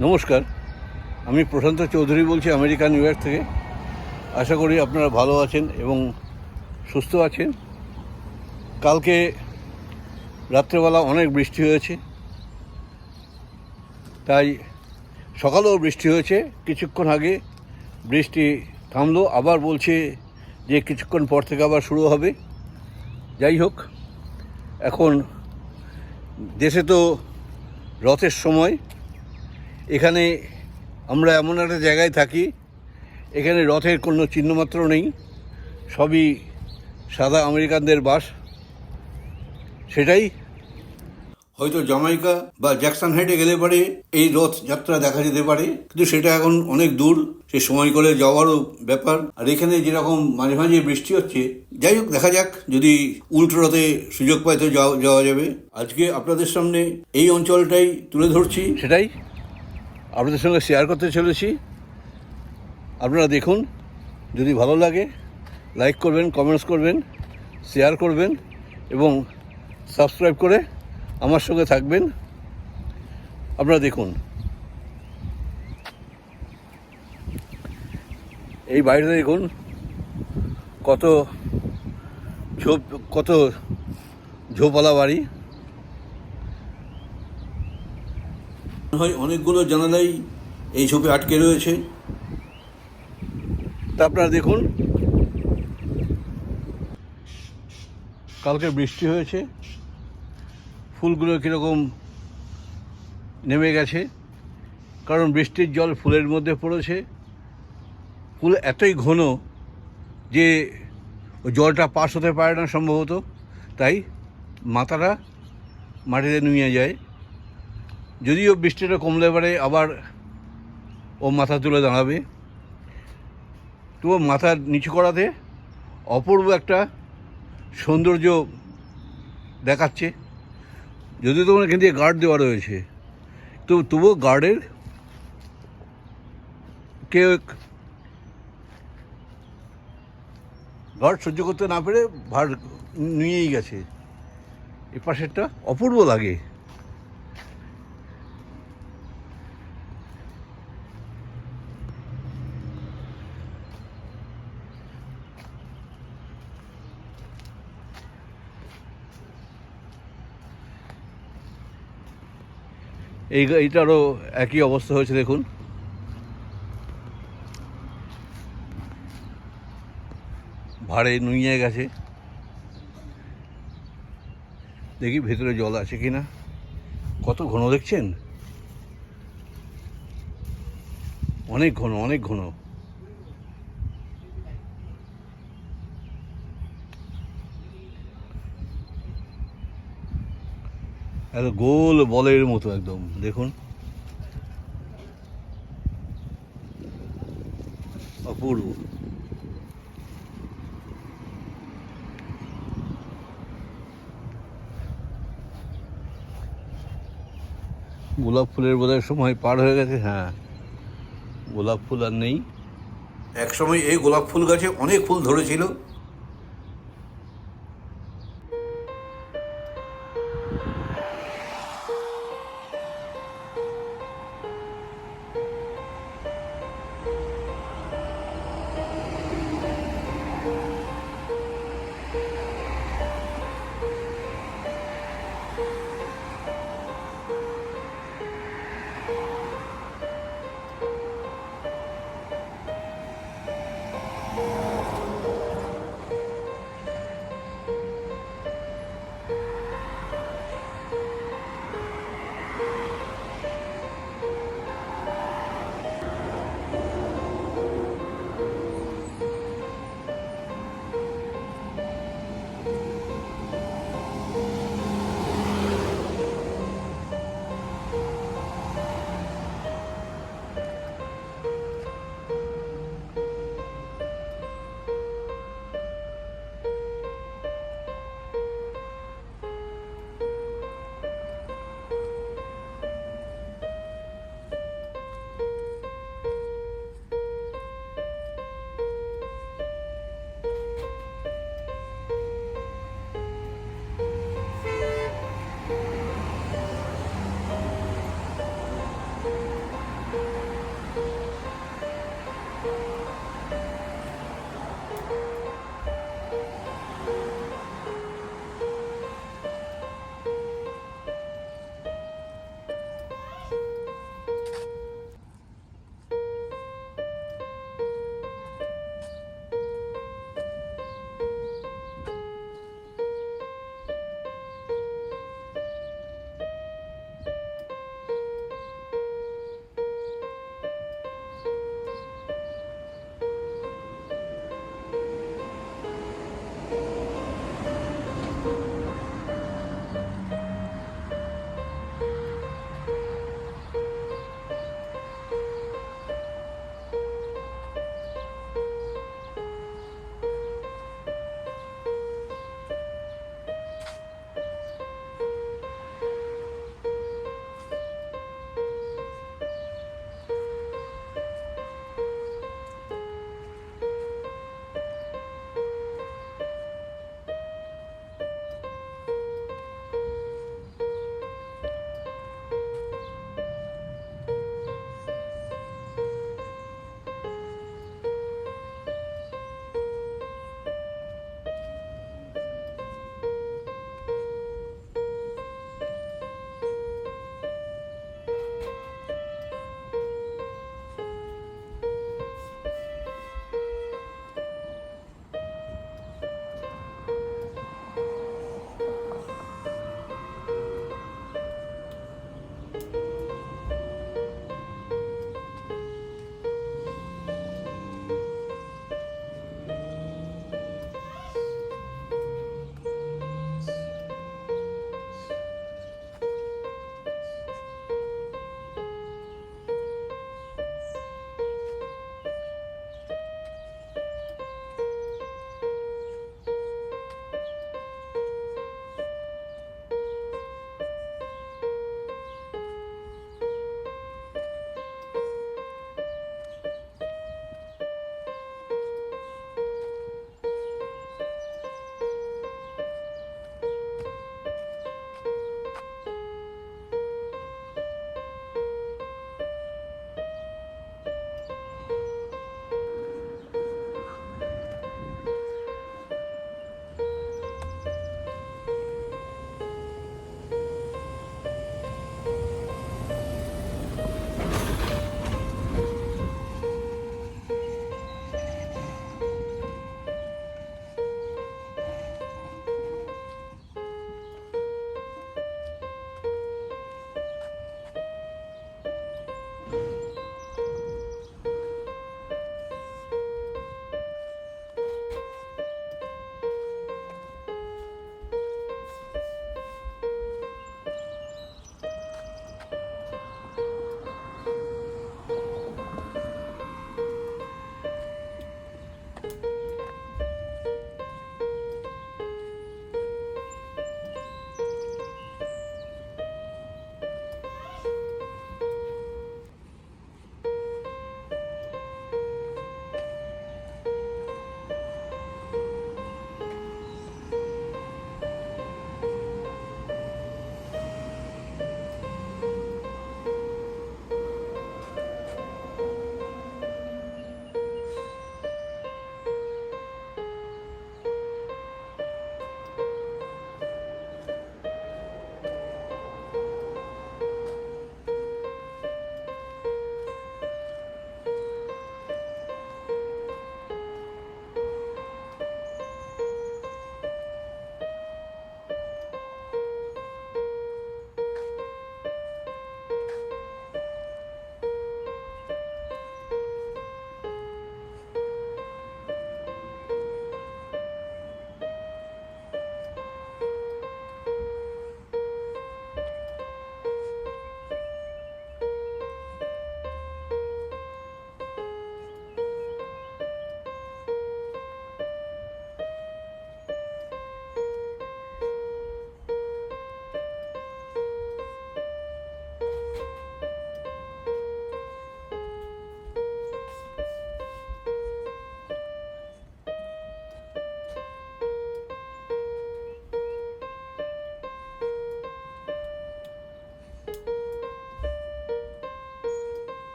নমস্কার। আমি প্রশান্ত চৌধুরী বলছি আমেরিকা, নিউ ইয়র্ক থেকে। আশা করি আপনারা ভালো আছেন এবং সুস্থ আছেন। কালকে রাত্রেবেলা অনেক বৃষ্টি হয়েছে। তাই সকালেও বৃষ্টি হয়েছে। কিছুক্ষণ আগে বৃষ্টি থামলো। আবার বলছে যে কিছুক্ষণ পর থেকে আবার শুরু হবে। যাই হোক, এখন দেশে তো রথের সময়। এখানে আমরা এমন একটা জায়গায় থাকি এখানে রথের কোনো চিহ্নমাত্র নেই সবই সাদা আমেরিকানদের বাস। সেটাই। হয়তো জামাইকা বা জ্যাকসন হেডে গেলে পারে এই রথ যাত্রা দেখা যেতে পারে কিন্তু সেটা এখন অনেক দূর। সে সময় করে যাওয়ারও ব্যাপার। আর এখানে যেরকম মাঝে মাঝে বৃষ্টি হচ্ছে যাই হোক দেখা যাক যদি উল্টো রথে সুযোগ পায় তো যাওয়া যাওয়া যাবে। আজকে আপনাদের সামনে এই অঞ্চলটাই তুলে ধরছি। সেটাই। আপনাদের সঙ্গে শেয়ার করতে চলেছি। আপনারা দেখুন, যদি ভালো লাগে লাইক করবেন কমেন্টস করবেন শেয়ার করবেন, এবং সাবস্ক্রাইব করে আমার সঙ্গে থাকবেন। আপনারা দেখুন। এই বাড়িটা দেখুন, কত ঝোপ, কত ঝোপালা বাড়ি। হয়, অনেকগুলো জানালাই এই ঝোপে আটকে রয়েছে। তা আপনারা দেখুন। কালকে বৃষ্টি হয়েছে। ফুলগুলো কীরকম নেমে গেছে। কারণ বৃষ্টির জল ফুলের মধ্যে পড়েছে। ফুল এতই ঘন যে জলটা পাস হতে পারে না সম্ভবত। তাই মাথাটা মাটিতে নুয়ে যায়। যদিও বৃষ্টিটা কমলে পারে আবার ও মাথা তুলে দাঁড়াবে। তবু মাথা নিচু করাতে অপূর্ব একটা সৌন্দর্য দেখাচ্ছে। যদিও তোমার এখান দিয়ে গার্ড দেওয়া রয়েছে। তো তবুও গার্ডের কে গার্ড সহ্য করতে না পেরে ভার নিয়েই গেছে। এ পাশেরটা অপূর্ব লাগে। এই এইটারও একই অবস্থা হয়েছে, দেখুন। ভাড়ে নুইয়ে গেছে। দেখি ভেতরে জল আছে কি না কত ঘন দেখছেন? অনেক ঘন অনেক ঘন। এত গোল বলের মতো একদম, দেখুন। অপূর্ব। গোলাপ ফুলের বোধহয় সময় পার হয়ে গেছে হ্যাঁ। গোলাপ ফুল আর নেই। এক সময় এই গোলাপ ফুল গাছে অনেক ফুল ধরেছিল।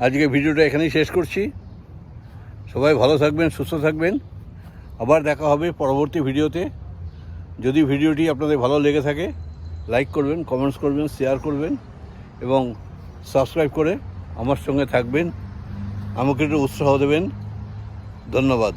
আজকে ভিডিওটা এখানেই শেষ করছি। সবাই ভালো থাকবেন, সুস্থ থাকবেন। আবার দেখা হবে পরবর্তী ভিডিওতে। যদি ভিডিওটি আপনাদের ভালো লেগে থাকে, লাইক করবেন, কমেন্টস করবেন, শেয়ার করবেন এবং সাবস্ক্রাইব করে আমার সঙ্গে থাকবেন। আমাকে একটু উৎসাহ দেবেন। ধন্যবাদ।